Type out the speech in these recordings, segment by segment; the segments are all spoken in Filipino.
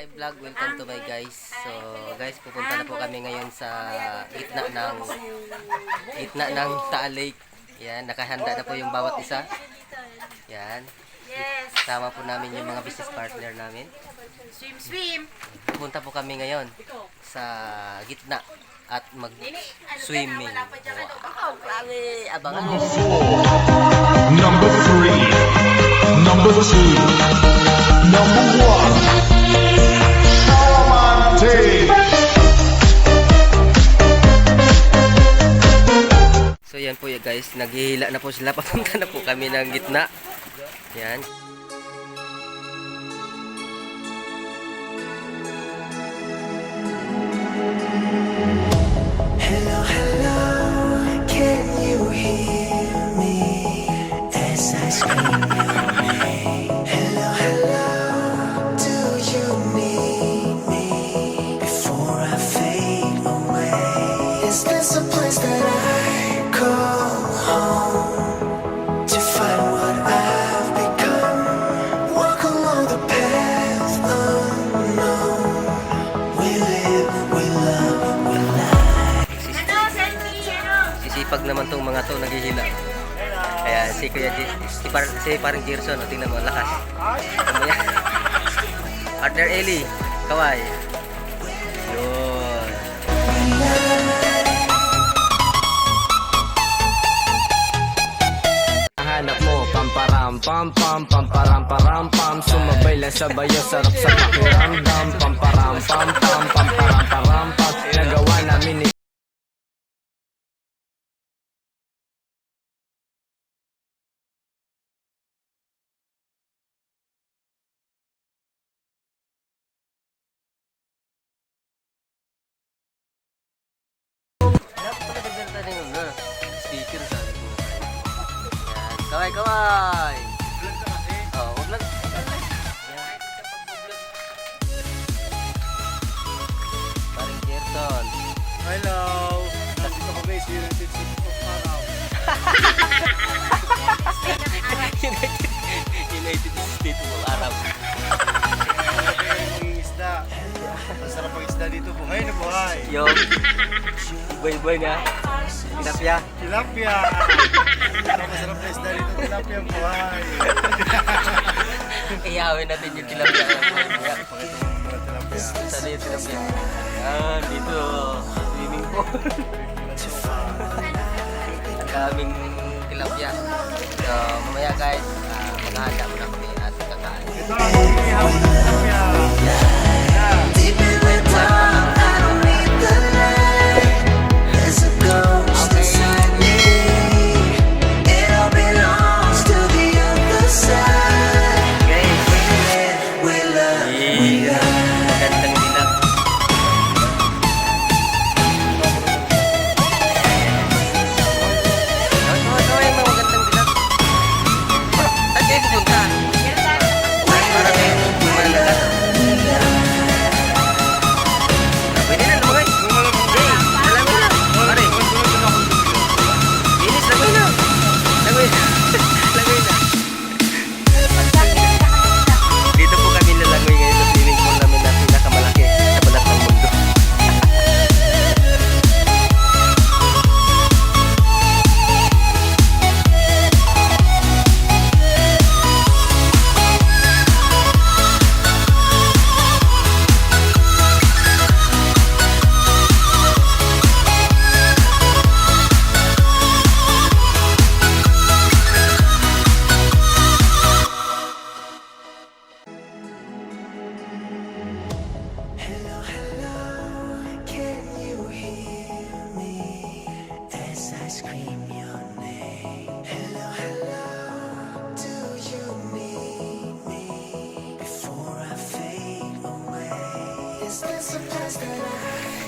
Hi vlog, welcome to my guys. So guys, pupunta na po kami ngayon sa gitna ng gitna ng Taal Lake. Yan, nakahanda na po yung bawat isa. Yan. Yes. Tama po namin yung mga business partner namin. Swim, swim. Pupunta po kami ngayon sa gitna at mag swimming. Wow. Abangan. Number 4, number 3, number 2, number 1. So yan po guys, naghihila na po sila. Papunta na po kami ng gitna. Yan. Naman tong mga to, naghihila. Kaya si Kuya G, si, par, si parang Gerson, oh, tingnan mo, lakas. Yan. Partner Eli, kaway. Yun. Hanap mo pamparam pam pam pamparam param pam Sumabay lang sa bayo sarap sa pakiramdam Pamparam pam pam pamparam param pam Nagawa namin ni Yan, kaway, kaway. Oh, wag lang. Yan. Parang Gerson. Hello! Nandito kami sa United States of Arab. United, United States of Arab. Ang. Masarap ang isda dito. Buhay na buhay. Yo. Boy-boy nga. Tilapia. Tilapia! Masarap masarap na isda dito. Tilapia ang buhay. Iyawin natin yung tilapia. Mga tilapia. Saan yung tilapia? Ah, dito. Swimming pool. Daming tilapia. So, mamaya guys, uh, maghahanda muna kami at kakain. Ito ang ng tilapia.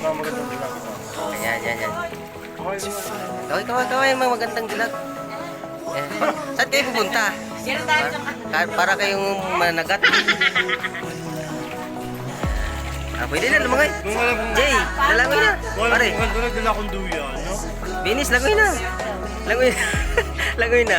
Magandang dilag ito. Ayan, yan, yan. Okay naman. Kaway, kaway, kaway, mga magandang dilag. Eh, pa- saan kayo pupunta? Para, para kayong managat. Ah, pwede na, lumangay. Kung alam kung... Jay, lalangoy na. Wala Pare, kung ganito nagdala akong duyan, no? Binis, langoy na. Langoy na. langoy na.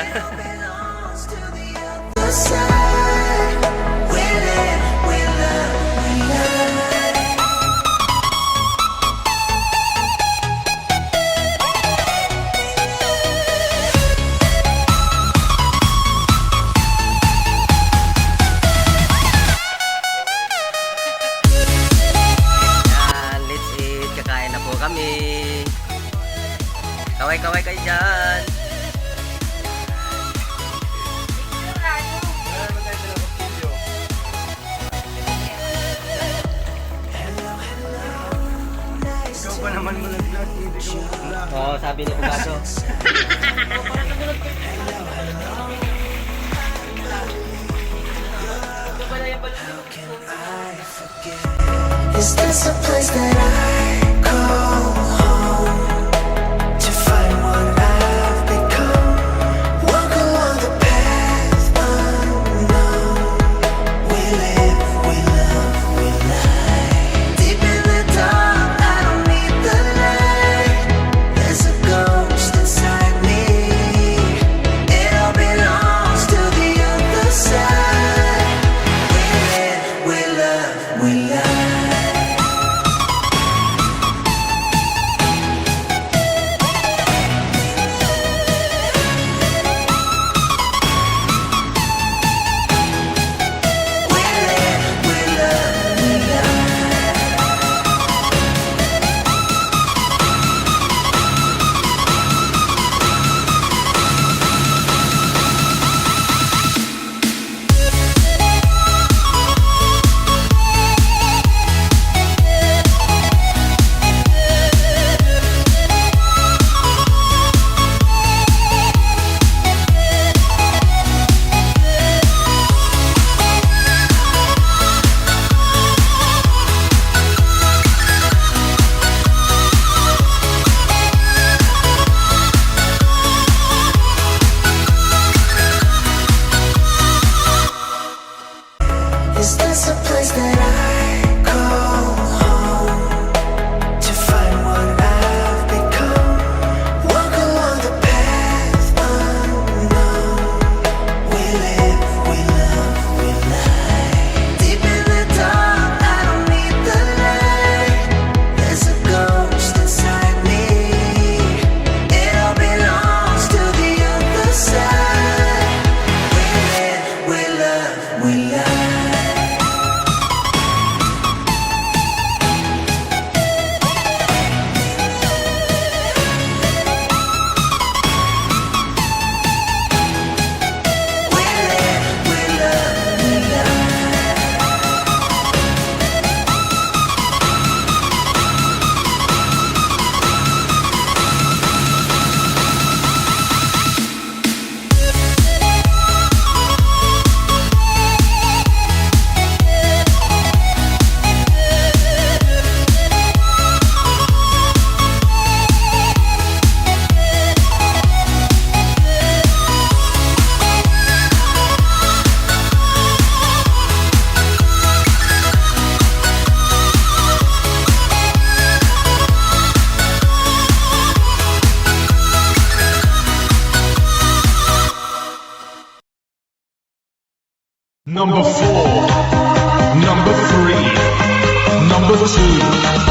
naman. Ikaw pa naman malaglag, hindi ko Oo, sabi ni Pugaso. Is this a place that I Number four, number three, number two.